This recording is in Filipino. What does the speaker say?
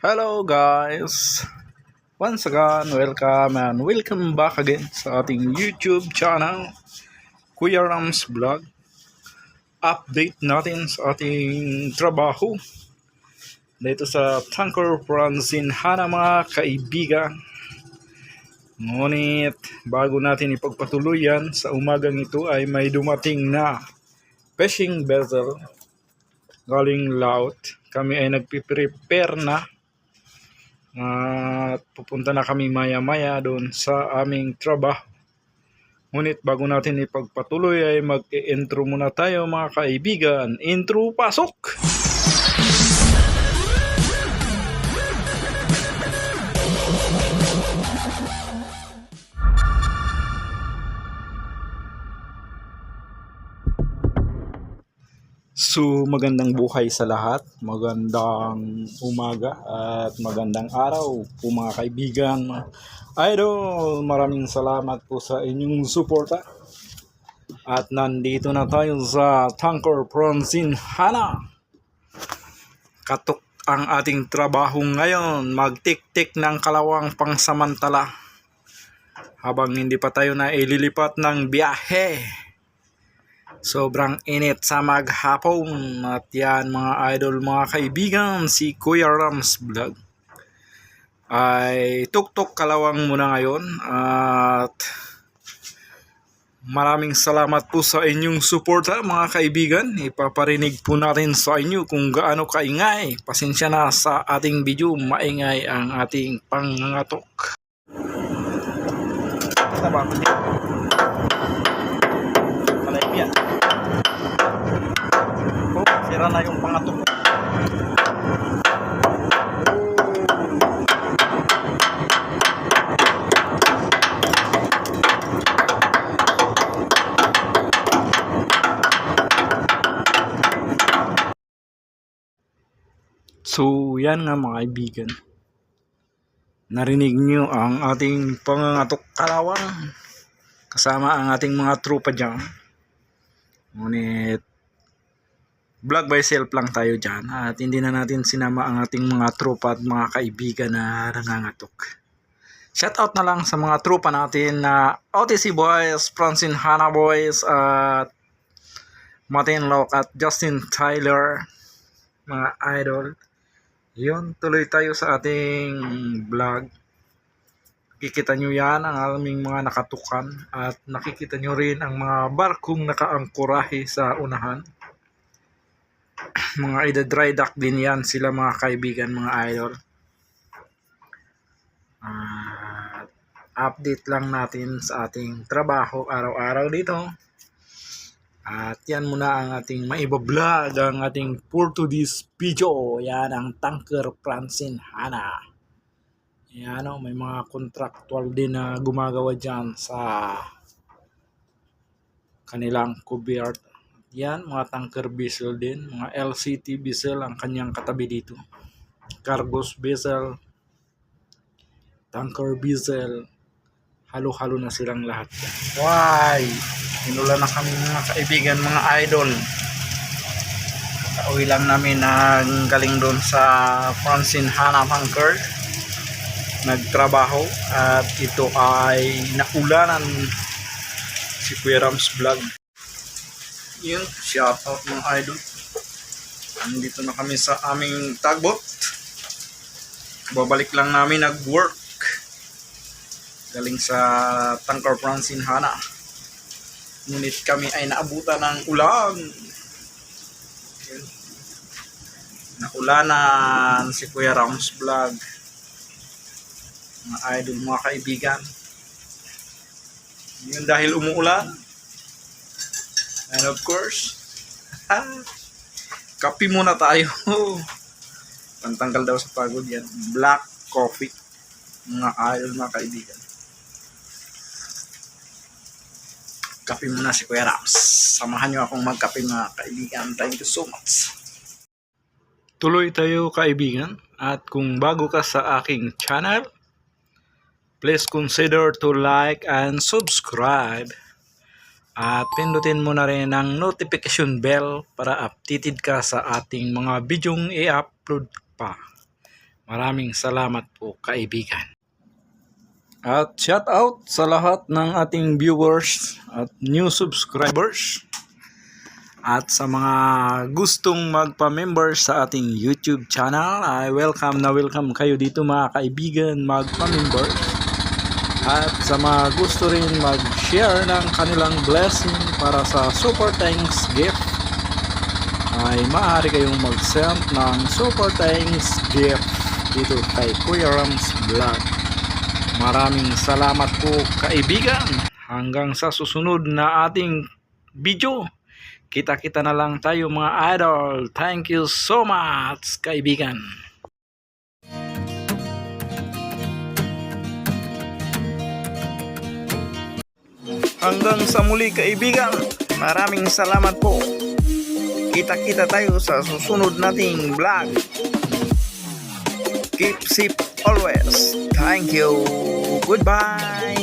Hello guys! Once again, welcome and welcome back again sa ating YouTube channel, Kuya Rams Vlog. Update natin sa ating trabaho dito sa Tanker Franzin Hana mga kaibigan. Ngunit bago natin ipagpatuloy yan, sa umagang ito ay may dumating na fishing vessel galing laut. Kami ay nagpiprepare na at pupunta na kami maya-maya doon sa aming trabaho. Ngunit bago natin ipagpatuloy ay mag-intro muna tayo mga kaibigan. Intro pasok! So magandang buhay sa lahat, magandang umaga at magandang araw po mga kaibigan. Idol, maraming salamat po sa inyong suporta. At nandito na tayo sa Tanker Bronzin Hana. Katok ang ating trabaho ngayon, magtik-tik ng kalawang pangsamantala. Habang hindi pa tayo na ililipat ng biyahe. Sobrang init sa maghapon. At yan mga idol mga kaibigan si Kuya Rams Vlog. Ay tuktok kalawang muna ngayon. At maraming salamat po sa inyong suporta mga kaibigan. Ipaparinig po natin sa inyo kung gaano kaingay. Pasensya na sa ating video. Maingay ang ating pangangatok. Tama yan. Oh, sira na yung pangatok. So, yan nga mga kaibigan. Narinig nyo ang ating pangangatok kalawang kasama ang ating mga tropa dyan. Ngunit vlog by self lang tayo dyan at hindi na natin sinama ang ating mga tropa at mga kaibigan na nangangatok. Shout out na lang sa mga tropa natin na OTC Boys, Francine Hana Boys at Martin Locke at Justin Tyler mga idol. Yun, tuloy tayo sa ating vlog. Kikita nyo yan ang aming mga nakatukan at nakikita nyo rin ang mga barkong nakaangkurahe sa unahan. Mga ida dry dock din yan sila mga kaibigan, mga idol. At update lang natin sa ating trabaho araw-araw dito. At yan muna ang ating maibablog, ang ating for today's video. Yan ang Tanker Francine Hana. Yan o, may mga contractual din na gumagawa dyan sa kanilang cubert. Yan, mga tanker vessel din. Mga LCT vessel ang kanyang katabi dito. Cargos vessel, tanker vessel, halo-halo na silang lahat. Why? Hinula na kami mga kaibigan, mga idol. Kauwi lang namin ng galing doon sa Francine Hana Tanker nagtrabaho at ito ay naulanan si Kuya Rams Vlog yun, shout out idol nandito na kami sa aming tugboat babalik lang namin nag work galing sa Tangkar Francine Hana ngunit kami ay naabutan ng ulan yun. naulanan si Kuya Rams Vlog mga idol, mga kaibigan. Yun dahil umuulan. And of course, kape muna tayo. Pantanggal daw sa pagod yan. Black coffee. Mga idol, mga kaibigan. Kape muna si Kuya Rams. Samahan nyo akong magkape mga kaibigan. Thank you so much. Tuloy tayo kaibigan. At kung bago ka sa aking channel, please consider to like and subscribe. At pindutin mo na rin ang notification bell para updated ka sa ating mga bidyong i-upload pa. Maraming salamat po kaibigan. At shout out sa lahat ng ating viewers at new subscribers. At sa mga gustong magpa-member sa ating YouTube channel, ay welcome na welcome kayo dito mga kaibigan magpa-member. At sa mga gusto rin mag-share ng kanilang blessing para sa Super Thanks gift, ay maaari kayong mag-send ng Super Thanks gift dito kay Kuya Rams Vlog. Maraming salamat po kaibigan. Hanggang sa susunod na ating video. Kita-kita na lang tayo mga idol. Thank you so much kaibigan. Hanggang sa muli kaibigan. Maraming salamat po. Kita-kita tayo sa susunod nating vlog. Keep safe always. Thank you. Goodbye.